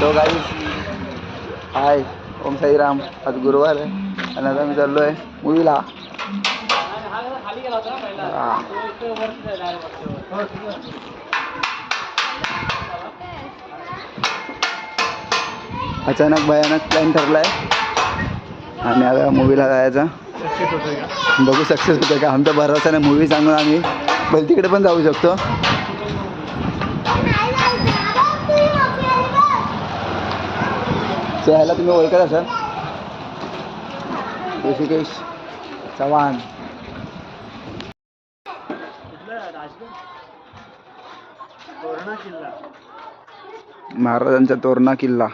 तो काही हाय ओम साईराम. आज गुरुवार आहे. आणि आता मी चाललो आहे मूवीला अचानक भयानक प्लॅन ठरला आहे आणि आता मूवीला जायचा. बघू सक्सेस होतं का? आमचा भरोसा नाही. मूवी सांगून आम्ही. बैल तिकडे पण जाऊ शकतो. सो ह्याला तुम्ही ओळखत असाल. ऋषिकेश चव्हाण. महाराजांचा तोरणा किल्ला.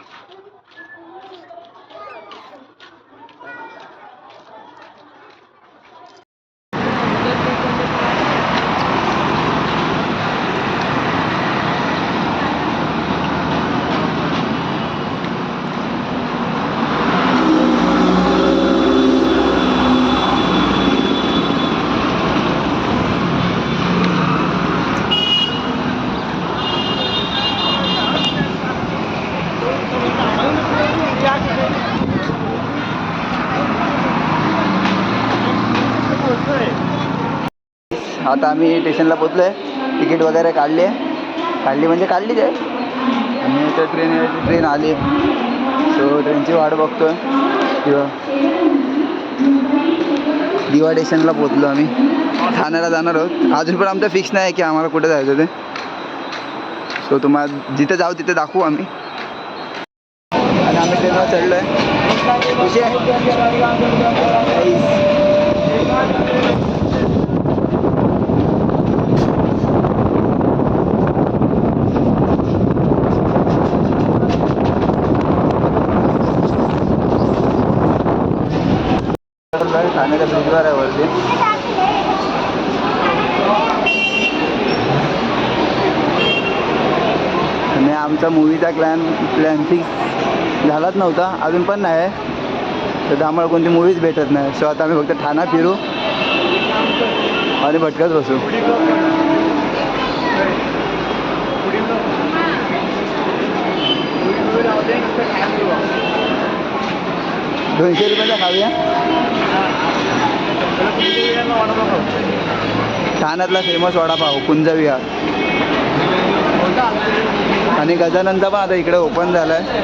आता आम्ही स्टेशनला पोचलो आहे तिकीट वगैरे काढली आहे काढली म्हणजे काढलीच आहे. आणि त्या ट्रेन ट्रेन आली. सो ट्रेनची वाट बघतोय. किंवा दिवा स्टेशनला पोचलो आम्ही. ठाण्याला जाणार आहोत. अजून पण आमचं फिक्स नाही आहे की आम्हाला कुठे जायचं ते. सो तुम्हाला जिथे जाऊ तिथे दाखवू आम्ही. आणि आम्ही ट्रेनला चढलो आहे खुशी आहे ठाण्याच्या ब्रिजवर आहे वरती आणि आमचा मूवीचा प्लॅन प्लॅन फिक्स झालाच नव्हता अजून पण नाही आहे. तर आम्हाला कोणती मूवीज भेटत नाही. सो आता आम्ही फक्त ठाणा फिरू आणि भटकत बसू. दोनशे रुपयाचा खाऊया ठाण्यातला फेमस वडापाव कुंजविहार. आणि गजाननचा पण आता इकडे ओपन झाला आहे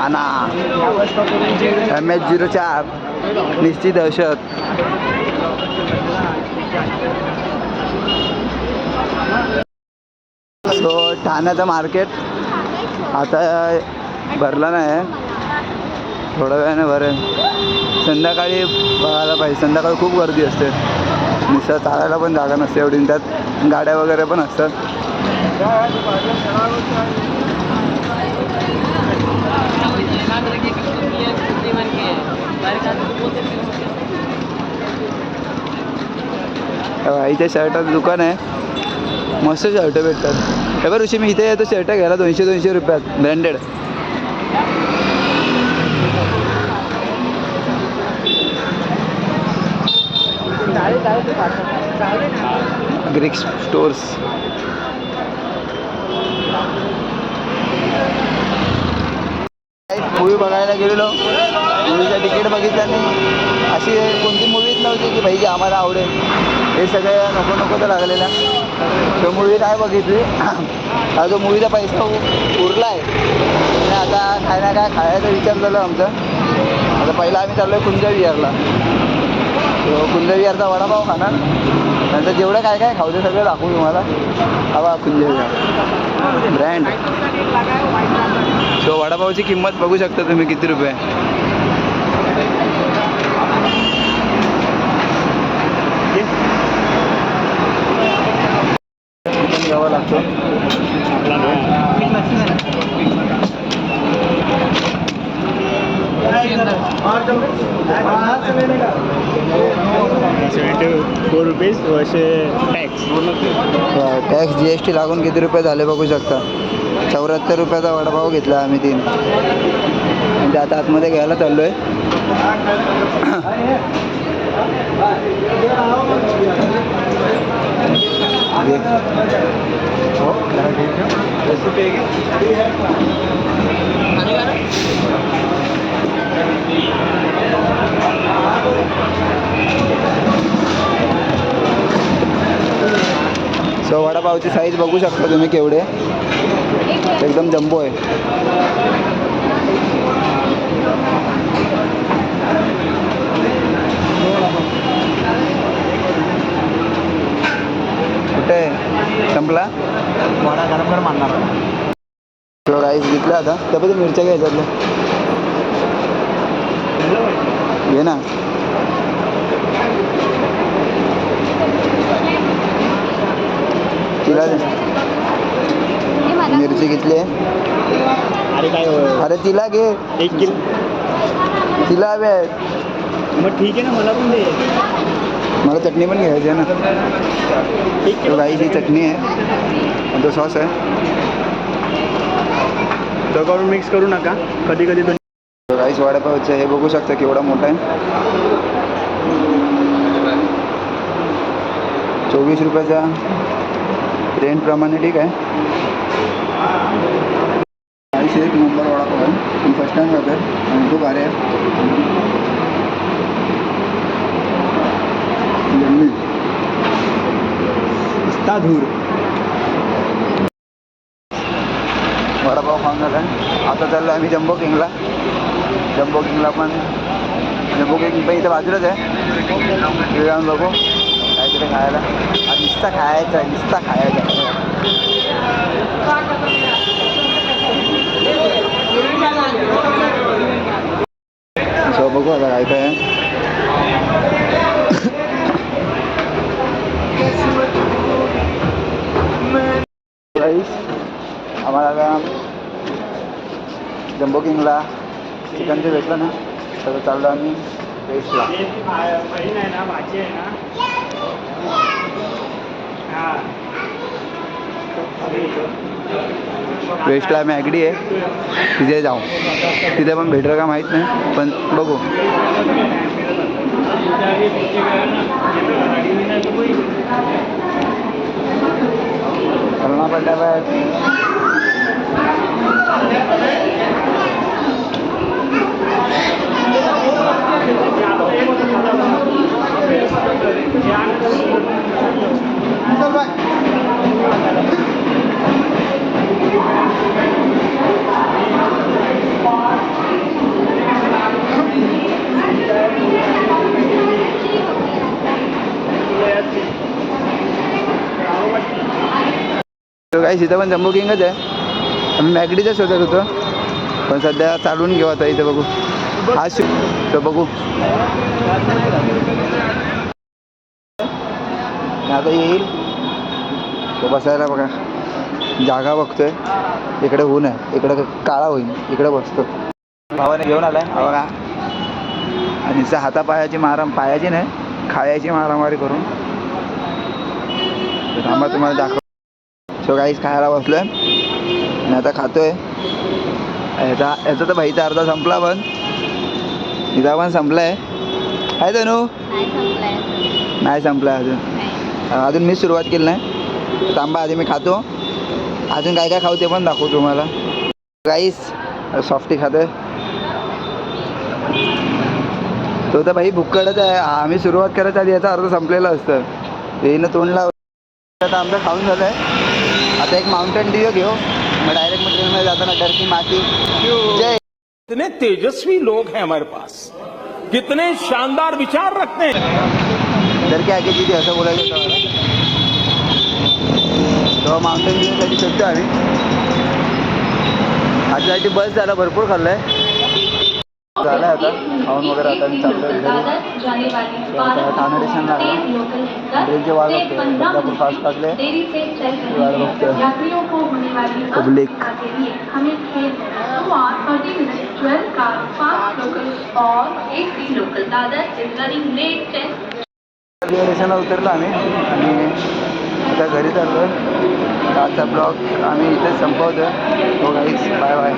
आणा एम एच झिरो चार निश्चित दहशत. सो ठाण्याचं मार्केट आता भरला नाही थोड्या वेळाने भरेल. संध्याकाळी बघायला पाहिजे. संध्याकाळी खूप गर्दी असते. नुसतं चालायला पण जागा नसते एवढी. त्यात गाड्या वगैरे पण असतात. इथे शर्टाचं दुकान आहे. मस्त शर्ट भेटतात. हे बरं ऋषी मी इथे येतो शर्ट घ्यायला दोनशे दोनशे रुपयात. Branded Greek stores. मूवी बघायला गेलेलो. मूवीचं तिकीट बघितल्याने अशी कोणती मूवीच नव्हती की भाई आम्हाला आवडेल. हे सगळं नको नको तर लागलेला. तो मूवी नाही बघितली. हा जो मूवीचा पैसा उरला आहे आता काय ना काय खायचा विचार झाला आमचा. आता पहिला आम्ही चाललो आहे कुंज विहारला तो कुंज वडापाव खाणार. नंतर जेवढं काय काय खाऊ ते सगळं दाखवू तुम्हाला. हवा कुंदविहार ब्रँड सो वडापावची किंमत बघू शकता तुम्ही किती रुपये. घ्यावा लागतो. सेवन्टी फोर रुपीज असे tax tax G S T लागून किती रुपये झाले बघू शकता? चौऱ्याहत्तर रुपयाचा वडापाव घेतला आम्ही तीन. म्हणजे आता आतमध्ये घ्यायला चाललो आहे सो वडापावची साईज बघू शकता तुम्ही केवढे. एकदम जम्बो आहे. कुठे? संपला? वडा गरम गरम आणणार तो राईस घेतला आता. त्यामध्ये मिरच्या घ्यायच्यातल्या घे ना. तिला. मिरची घेतली. आहे अरे? अरे तिला घे. एक किलो. तिला हवे आहेत मग ठीक आहे ना मला पण दे. मला चटणी पण घ्यायची आहे ना. एक तो ही चटणी आहे. आणि तो सॉस आहे. तो करून मिक्स करू नका. कधी कधी तो तो राईस वडापावचं हे बघू शकता केवढा मोठा आहे. चोवीस रुपयाचा. रेंटप्रमाणे ठीक आहे. राईस एक नंबर वडापाव आहे मी फर्स्ट टाइम खातो आणि खूप भारी आहे. धूर वडापाव खाऊन झाला. आता चाललो आम्ही जम्बो किंगला. जम्बो किंगला पण जम्बो किंग पण इथं बाजूलाच आहे. जाऊन बघू. काहीतरी खायला आज नुसता खायचा आहे नुसता खायचा आहे. सो बघू आता काय काय आहे राईस आम्हाला आता जम्बो किंगला चिकन जे भेटलं ना सगळं चाललं आम्ही वेस्टला बहीण आहे ना भाजी आहे ना हा वेस्टला मॅगडी आहे तिथे जाऊ। तिथे पण भेटेल का माहीत नाही पण बघू। चलना पडल्या बाहेर तो काही इथं पण जम्बो किंगच आहे. आम्ही मॅगडीच्या शोधत होतो. पण सध्या चालवून घेऊ आता इथे बघू. आज शि- तो बघू. आता येईल. तो बसायला बघा. जागा बघतोय. इकडे ऊन आहे. इकडे काळा होईल. इकडे बसतो. भावाने घेऊन आलाय. बघा. आणि नुसतं हातापायाची मारा पायाची नाही खायाची मारामारी करून. थांबा तुम्हाला दाखव सो काहीच खायला बसलोय. आणि आता खातोय. याचा याचा तर भाईचा अर्धा संपला पण. हिचा पण संपलाय. आहे तनू. नाही संपलाय अजून. संपला अजून. मी सुरुवात केली नाही. थांबा आधी मी खातो. अजून काय काय खाऊ ते पण दाखवू तुम्हाला. राईस सॉफ्टी खातोय. तो तर भाई भुक्कडच आहे. आम्ही सुरुवात करत आधी याचा अर्ध संपलेलं असतं. येईनं तोंड लाव आता आमचं खाऊन झालं आहे आता एक माउंटेन ड्यू घेऊ मैं डायरेक्ट ट्रेनमध्ये जाताना डरकी माती जय। कितने तेजस्वी लोग हैं हमारे पास। कितने शानदार विचार रखते हैं। डर के आगे दिदी असं बोलायचं तो माउंटेन ड्यू चलते शोधतो आम्ही आजसाठी बस झाला भरपूर खाल्लंय झालं आता. खाऊन वगैरे आता मी घरी. ठाणे स्टेशन लागलं ट्रेनची वाट बघतोय. बदलापूर फास्ट लागले. वाट पब्लिक. रेल्वे स्टेशनला उतरलो आम्ही. आणि आता घरी चाललो आजचा ब्लॉग आम्ही इथेच संपवतोय. हो गाईस बाय बाय